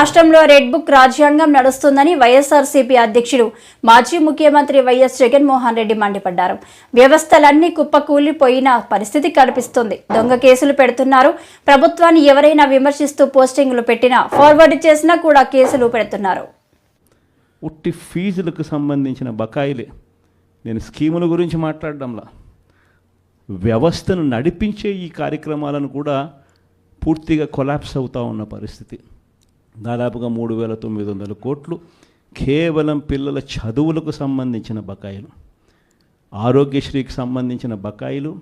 రాష్ట్రంలో red book రాజ్యాంగం నడుస్తుందని వైఎస్ఆర్సీపీ అధ్యక్షుడు మాజీ ముఖ్యమంత్రి వైఎస్ జగన్మోహన్ రెడ్డి మండిపడ్డారు. వ్యవస్థలన్నీ కుప్పకూలిపోయిన పరిస్థితి కనిపిస్తుంది. దొంగ కేసులు పెడుతున్నారు. ప్రభుత్వాన్ని ఎవరైనా విమర్శిస్తూ పోస్టింగులు పెట్టినా ఫార్వర్డ్ చేసినా కూడా కేసులు పెడుతున్నారు. ఉట్టి ఫీజులకు సంబంధించిన బకాయిలే. నేను స్కీముల గురించి మాట్లాడడంలా. వ్యవస్థను నడిపించే ఈ కార్యక్రమాలను కూడా పూర్తిగా కొలాప్స్ అవుతూ ఉన్న పరిస్థితి. దాదాపుగా మూడు వేల తొమ్మిది వందల కోట్లు కేవలం పిల్లల చదువులకు సంబంధించిన బకాయిలు ఆరోగ్యశ్రీకి సంబంధించిన బకాయిలు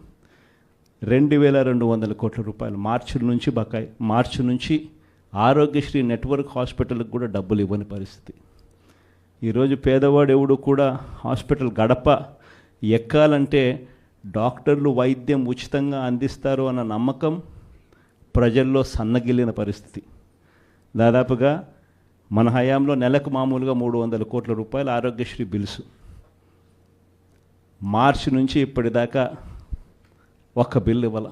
రెండు వేల రెండు వందల కోట్ల రూపాయలు మార్చి నుంచి బకాయి మార్చి నుంచి ఆరోగ్యశ్రీ నెట్వర్క్ హాస్పిటల్కి కూడా డబ్బులు ఇవ్వని పరిస్థితి. ఈరోజు పేదవాడు ఎవడు కూడా హాస్పిటల్ గడప ఎక్కాలంటే డాక్టర్లు వైద్యం ఉచితంగా అందిస్తారు అన్న నమ్మకం ప్రజల్లో సన్నగిల్లిన పరిస్థితి. దాదాపుగా మన హయాంలో నెలకు మామూలుగా మూడు వందల కోట్ల రూపాయల ఆరోగ్యశ్రీ బిల్స్. మార్చి నుంచి ఇప్పటిదాకా ఒక్క బిల్లు ఇవ్వాల.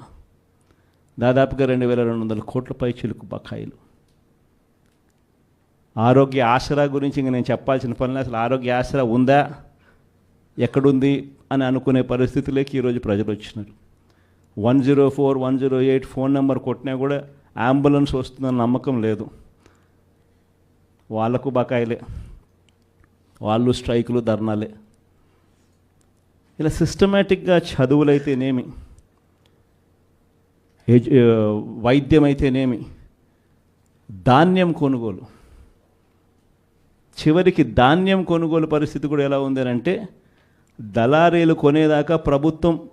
దాదాపుగా రెండు వేల రెండు వందల కోట్ల పై చిలుకు బకాయిలు. ఆరోగ్య ఆసరా గురించి ఇంక నేను చెప్పాల్సిన పనులు అసలు ఆరోగ్య ఆసరా ఉందా? ఎక్కడుంది? అని అనుకునే పరిస్థితిలోకి ఈరోజు ప్రజలు వచ్చినారు. One zero four one zero eight phone number కొట్టినా కూడా అంబులెన్స్ వస్తుందన్న నమ్మకం లేదు. వాళ్ళకు బకాయిలే. వాళ్ళు స్ట్రైకులు ధర్నాలే. ఇలా సిస్టమేటిక్గా చదువులైతేనేమి వైద్యం అయితేనేమి ధాన్యం కొనుగోలు. చివరికి ధాన్యం కొనుగోలు పరిస్థితి కూడా ఎలా ఉంది అంటే దళారీలు కొనేదాకా ప్రభుత్వం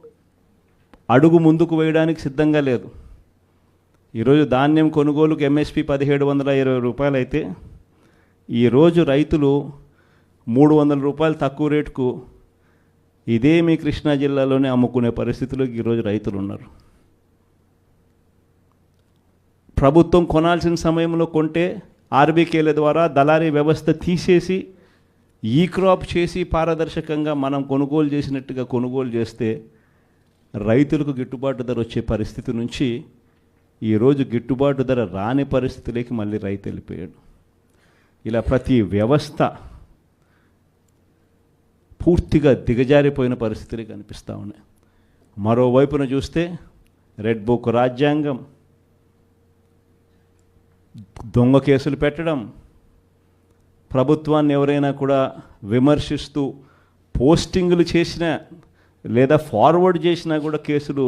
అడుగు ముందుకు వేయడానికి సిద్ధంగా లేదు. ఈరోజు ధాన్యం కొనుగోలుకు ఎంఎస్పి పదిహేడు వందల ఇరవై రూపాయలు అయితే ఈరోజు రైతులు మూడు వందల రూపాయలు తక్కువ రేటుకు ఇదే మీ కృష్ణా జిల్లాలోనే అమ్ముకునే పరిస్థితిలో ఈరోజు రైతులు ఉన్నారు. ప్రభుత్వం కొనాల్సిన సమయంలో కొంటే ఆర్బీకేల ద్వారా దళారీ వ్యవస్థ తీసేసి ఈ క్రాప్ చేసి పారదర్శకంగా మనం కొనుగోలు చేసినట్టుగా కొనుగోలు చేస్తే రైతులకు గిట్టుబాటు ధర వచ్చే పరిస్థితి నుంచి ఈరోజు గిట్టుబాటు ధర రాని పరిస్థితిలోకి మళ్ళీ రైతు వెళ్ళిపోయాడు. ఇలా ప్రతి వ్యవస్థ పూర్తిగా దిగజారిపోయిన పరిస్థితులు కనిపిస్తూ ఉన్నాయి. మరోవైపున చూస్తే రెడ్ బుక్ రాజ్యాంగం దొంగ కేసులు పెట్టడం ప్రభుత్వాన్ని ఎవరైనా కూడా విమర్శిస్తూ పోస్టింగులు చేసినా లేదా ఫార్వర్డ్ చేసినా కూడా కేసులు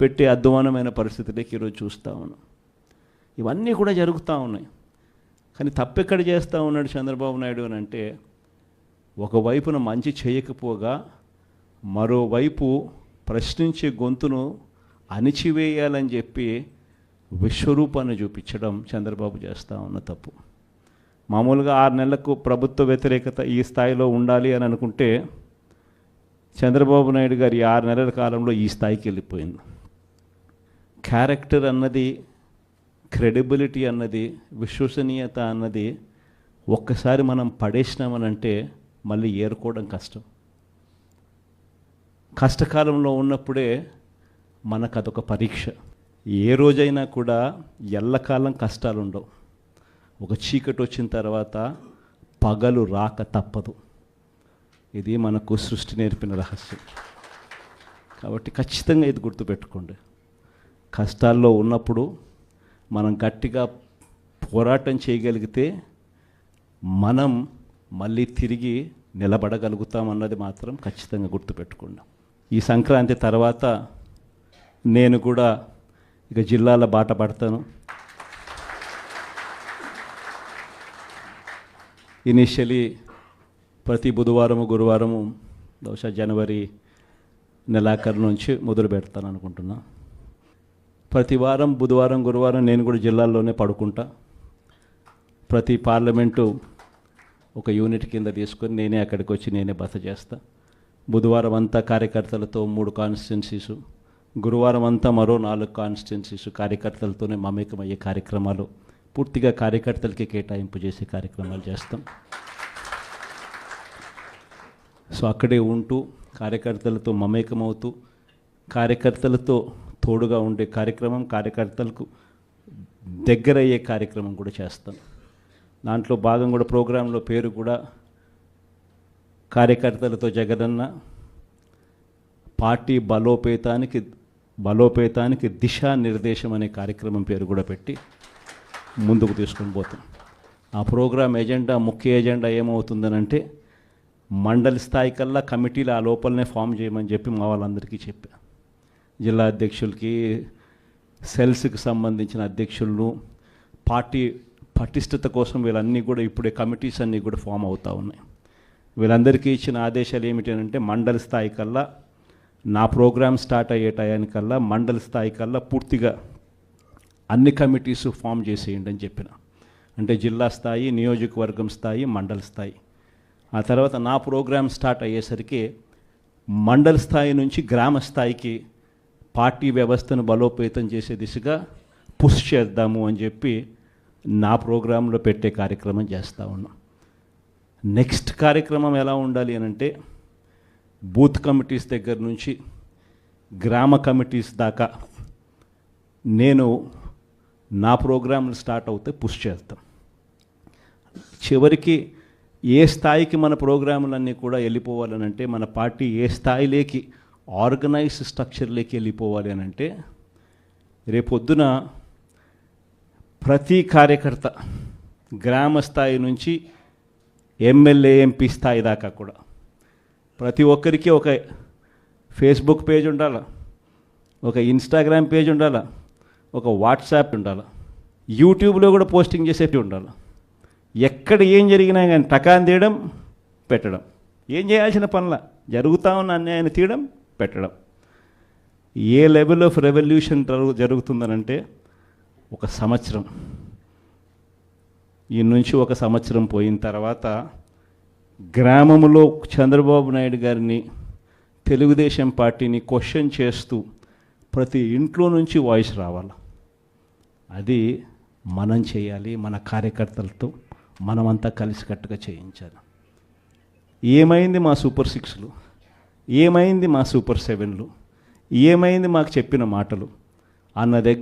పెట్టే అధ్వానమైన పరిస్థితులకి ఈరోజు చూస్తూ ఉన్నాం. ఇవన్నీ కూడా జరుగుతూ ఉన్నాయి. కానీ తప్పెక్కడ చేస్తూ ఉన్నాడు చంద్రబాబు నాయుడు అని అంటే ఒకవైపున మంచి చేయకపోగా మరోవైపు ప్రశ్నించే గొంతును అణిచివేయాలని చెప్పి విశ్వరూపాన్ని చూపించడం చంద్రబాబు చేస్తూ ఉన్న తప్పు. మామూలుగా ఆరు నెలలకు ప్రభుత్వ వ్యతిరేకత ఈ స్థాయిలో ఉండాలి అని అనుకుంటే చంద్రబాబు నాయుడు గారి ఆరు నెలల కాలంలో ఈ స్థాయికి వెళ్ళిపోయింది. క్యారెక్టర్ అన్నది క్రెడిబిలిటీ అన్నది విశ్వసనీయత అన్నది ఒక్కసారి మనం పడేసినామనంటే మళ్ళీ ఏరుకోవడం కష్టం. కష్టకాలంలో ఉన్నప్పుడే మనకు అదొక పరీక్ష. ఏ రోజైనా కూడా ఎల్లకాలం కష్టాలు ఉండవు ఒక చీకటి వచ్చిన తర్వాత పగలు రాక తప్పదు. ఇది మనకు సృష్టి నేర్పిన రహస్యం. కాబట్టి ఖచ్చితంగా ఇది గుర్తుపెట్టుకోండి. కష్టాల్లో ఉన్నప్పుడు మనం గట్టిగా పోరాటం చేయగలిగితే మనం మళ్ళీ తిరిగి నిలబడగలుగుతామన్నది మాత్రం ఖచ్చితంగా గుర్తుపెట్టుకున్నాం ఈ సంక్రాంతి తర్వాత నేను కూడా ఇక జిల్లాల బాట పడతాను. ఇనిషియలీ ప్రతి బుధవారము గురువారము బహుశా జనవరి నెలాఖరు నుంచి మొదలు పెడతాను అనుకుంటున్నాను ప్రతి వారం బుధవారం గురువారం నేను కూడా జిల్లాల్లోనే పడుకుంటా. ప్రతి పార్లమెంటు ఒక యూనిట్ కింద తీసుకొని నేనే అక్కడికి వచ్చి నేనే బస చేస్తా. బుధవారం అంతా కార్యకర్తలతో మూడు కాన్స్టిట్యున్సీసు గురువారం అంతా మరో నాలుగు కాన్స్టిట్యున్సీస్ కార్యకర్తలతోనే మమేకమయ్యే కార్యక్రమాలు పూర్తిగా కార్యకర్తలకి కేటాయింపు చేసే కార్యక్రమాలు చేస్తాం. సో అక్కడే ఉంటూ కార్యకర్తలతో మమేకమవుతూ కార్యకర్తలతో తోడుగా ఉండే కార్యక్రమం కార్యకర్తలకు దగ్గరయ్యే కార్యక్రమం కూడా చేస్తాం. దాంట్లో భాగం కూడా ప్రోగ్రాంలో పేరు కూడా కార్యకర్తలతో జగనన్న పార్టీ బలోపేతానికి బలోపేతానికి దిశానిర్దేశం అనే కార్యక్రమం పేరు కూడా పెట్టి ముందుకు తీసుకొని పోతాం. ఆ ప్రోగ్రాం ఎజెండా ముఖ్య ఎజెండా ఏమవుతుందనంటే మండలి స్థాయి కల్లా కమిటీలు ఆ లోపలనే ఫామ్ చేయమని చెప్పి మా వాళ్ళందరికీ చెప్పాను జిల్లా అధ్యక్షులకి సెల్స్కి సంబంధించిన అధ్యక్షులను పార్టీ పటిష్టత కోసం వీళ్ళన్నీ కూడా ఇప్పుడే కమిటీస్ అన్నీ కూడా ఫామ్ అవుతూ ఉన్నాయి. వీళ్ళందరికీ ఇచ్చిన ఆదేశాలు ఏమిటంటే మండలి స్థాయి కల్లా నా ప్రోగ్రామ్ స్టార్ట్ అయ్యే టయానికల్లా మండలి స్థాయి కల్లా పూర్తిగా అన్ని కమిటీస్ ఫామ్ చేసేయండి అని చెప్పిన. అంటే జిల్లా స్థాయి నియోజకవర్గం స్థాయి మండల స్థాయి. ఆ తర్వాత నా ప్రోగ్రామ్ స్టార్ట్ అయ్యేసరికి మండల స్థాయి నుంచి గ్రామ స్థాయికి పార్టీ వ్యవస్థను బలోపేతం చేసే దిశగా పుష్ చేద్దాము అని చెప్పి నా ప్రోగ్రాంలో పెట్టే కార్యక్రమం చేస్తూ ఉన్నాం. నెక్స్ట్ కార్యక్రమం ఎలా ఉండాలి అని అంటే బూత్ కమిటీస్ దగ్గర నుంచి గ్రామ కమిటీస్ దాకా నేను నా ప్రోగ్రాంలు స్టార్ట్ అవుతే పుష్ చేస్తాం. చివరికి ఏ స్థాయికి మన ప్రోగ్రాములన్నీ కూడా వెళ్ళిపోవాలనంటే మన పార్టీ ఏ స్థాయిలోకి ఆర్గనైజ్ స్ట్రక్చర్లోకి వెళ్ళిపోవాలి అని అంటే రేపొద్దున ప్రతి కార్యకర్త గ్రామ స్థాయి నుంచి ఎమ్మెల్యే ఎంపీ స్థాయి దాకా కూడా ప్రతి ఒక్కరికి ఒక ఫేస్బుక్ పేజ్ ఉండాల? ఒక ఇన్స్టాగ్రామ్ పేజ్ ఉండాల? ఒక వాట్సాప్ ఉండాల? యూట్యూబ్లో కూడా పోస్టింగ్ చేసేటి ఉండాలి? ఎక్కడ ఏం జరిగినా కానీ టకాన్ తీయడం పెట్టడం. ఏం చేయాల్సిన పనుల? జరుగుతా ఉన్న అన్యాయాన్ని తీయడం పెట్టడం. ఏ లెవెల్ ఆఫ్ రెవల్యూషన్ జరుగుతుందనంటే ఒక సంవత్సరం. ఈ నుంచి ఒక సంవత్సరం పోయిన తర్వాత గ్రామంలో చంద్రబాబు నాయుడు గారిని తెలుగుదేశం పార్టీని క్వశ్చన్ చేస్తూ ప్రతి ఇంట్లో నుంచి వాయిస్ రావాలి? అది మనం చేయాలి మన కార్యకర్తలతో మనమంతా కలిసికట్టుగా చేయించాలి. ఏమైంది మా సూపర్ సిక్స్లు ఏమైంది మా సూపర్ సెవెన్లు? ఏమైంది మాకు చెప్పిన మాటలు? అన్న దగ్గర